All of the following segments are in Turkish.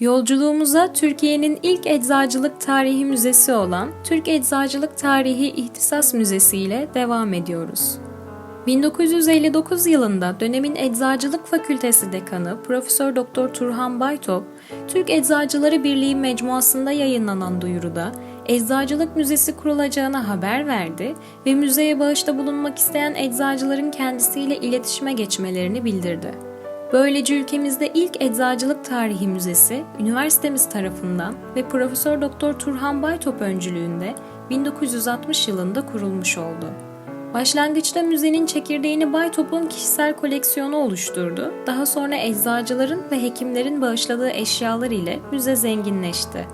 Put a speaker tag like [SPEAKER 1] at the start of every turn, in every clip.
[SPEAKER 1] Yolculuğumuza Türkiye'nin ilk eczacılık tarihi müzesi olan Türk Eczacılık Tarihi İhtisas Müzesi ile devam ediyoruz. 1959 yılında dönemin Eczacılık Fakültesi Dekanı Profesör Doktor Turhan Baytop, Türk Eczacıları Birliği mecmuasında yayınlanan duyuruda Eczacılık Müzesi kurulacağına haber verdi ve müzeye bağışta bulunmak isteyen eczacıların kendisiyle iletişime geçmelerini bildirdi. Böylece ülkemizde ilk Eczacılık Tarihi Müzesi üniversitemiz tarafından ve Profesör Doktor Turhan Baytop öncülüğünde 1960 yılında kurulmuş oldu. Başlangıçta müzenin çekirdeğini Baytop'un kişisel koleksiyonu oluşturdu. Daha sonra eczacıların ve hekimlerin bağışladığı eşyalar ile müze zenginleşti.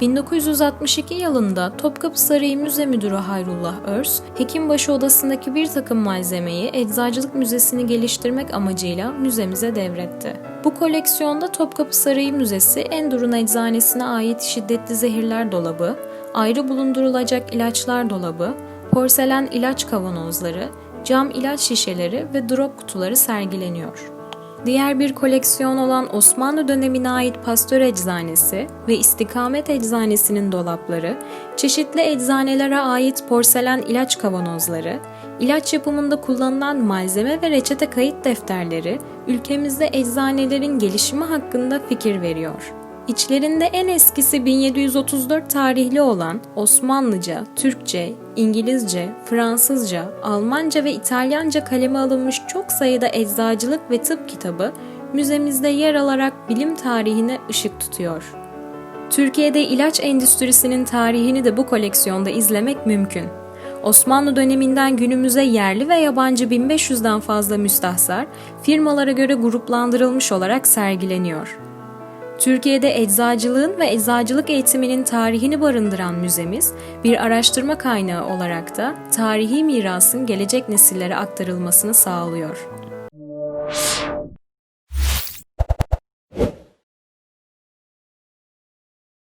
[SPEAKER 1] 1962 yılında Topkapı Sarayı Müze Müdürü Hayrullah Örs, Hekimbaşı odasındaki bir takım malzemeyi Eczacılık Müzesi'ni geliştirmek amacıyla müzemize devretti. Bu koleksiyonda Topkapı Sarayı Müzesi Endur'un eczanesine ait şiddetli zehirler dolabı, ayrı bulundurulacak ilaçlar dolabı, porselen ilaç kavanozları, cam ilaç şişeleri ve drop kutuları sergileniyor. Diğer bir koleksiyon olan Osmanlı dönemine ait Pastör Eczanesi ve İstikamet Eczanesi'nin dolapları, çeşitli eczanelere ait porselen ilaç kavanozları, ilaç yapımında kullanılan malzeme ve reçete kayıt defterleri ülkemizde eczanelerin gelişimi hakkında fikir veriyor. İçlerinde en eskisi 1734 tarihli olan Osmanlıca, Türkçe, İngilizce, Fransızca, Almanca ve İtalyanca kaleme alınmış çok sayıda eczacılık ve tıp kitabı müzemizde yer alarak bilim tarihine ışık tutuyor. Türkiye'de ilaç endüstrisinin tarihini de bu koleksiyonda izlemek mümkün. Osmanlı döneminden günümüze yerli ve yabancı 1500'den fazla müstahsar firmalara göre gruplandırılmış olarak sergileniyor. Türkiye'de eczacılığın ve eczacılık eğitiminin tarihini barındıran müzemiz, bir araştırma kaynağı olarak da tarihi mirasın gelecek nesillere aktarılmasını sağlıyor.